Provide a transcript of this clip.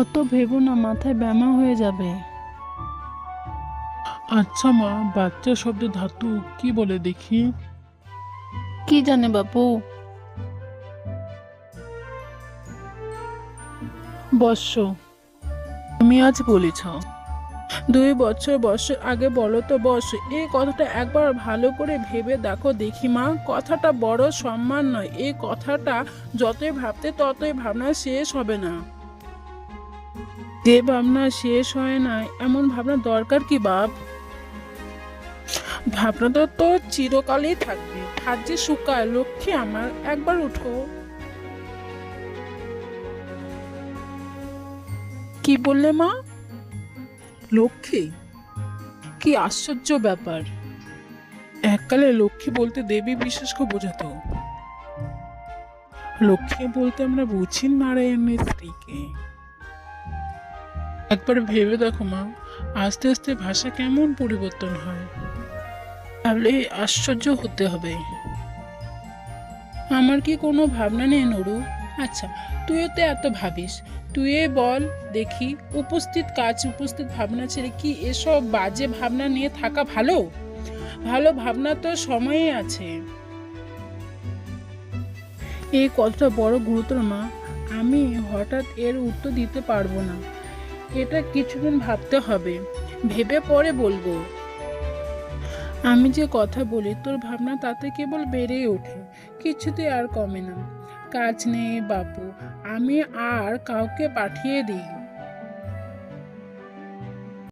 অত ভেবো না মাথায় ব্যামা হয়ে যাবে। আচ্ছা মা বাচ্চা শব্দ ধাতু কি বলে দেখি? কি জানে বাপু? বর্ষ তুমি আজ বলেছ। দুই বছর বছর আগে বলো তো বর্ষ এই কথাটা একবার ভালো করে ভেবে দেখো দেখি মা। কথাটা বড় সম্মান নয় এই কথাটা যতই ভাবতে ততই ভাবনা শেষ হবে না। যে ভাবনা শেষ হয় না, এমন ভাবনা দরকার কি বাপ? ভাবনাটা তো চিরকালই থাকবে ভাত যে শুকায়, লক্ষ্মী আমার একবার উঠো। কি বললে মা? লক্ষ্মী? কি আশ্চর্য ব্যাপার। এককালে লক্ষ্মী বলতে দেবী বিশেষকে বোঝাতো। লক্ষ্মী বলতে আমরা বুঝি নারায়ণের স্ত্রীকে। একবার ভেবে দেখো মা, আস্তে আস্তে ভাষা কেমন পরিবর্তন হয়। তাহলে আশ্চর্য হতে হবে। আমার কি কোনো ভাবনা নেই নরু? আচ্ছা তুইও তো এত ভাবিস। তুই বল, দেখি উপস্থিত কাজ, উপস্থিত ভাবনা ছেড়ে কি এসব বাজে ভাবনা নিয়ে থাকা ভালো? ভালো ভাবনা তো সময়ে আছে। এই কথাটা বড় গুরুতর মা, আমি হঠাৎ এর উত্তর দিতে পারব না। এটা কিছুদিন ভাবতে হবে। ভেবে পরে বলব। আমি যে কথা বলি, তোর ভাবনা তাতে কেবল বেড়েই ওঠে। কিছুতে আর কমে না। কাজ নেই বাপু, আমি আর কাউকে পাঠিয়ে দিই।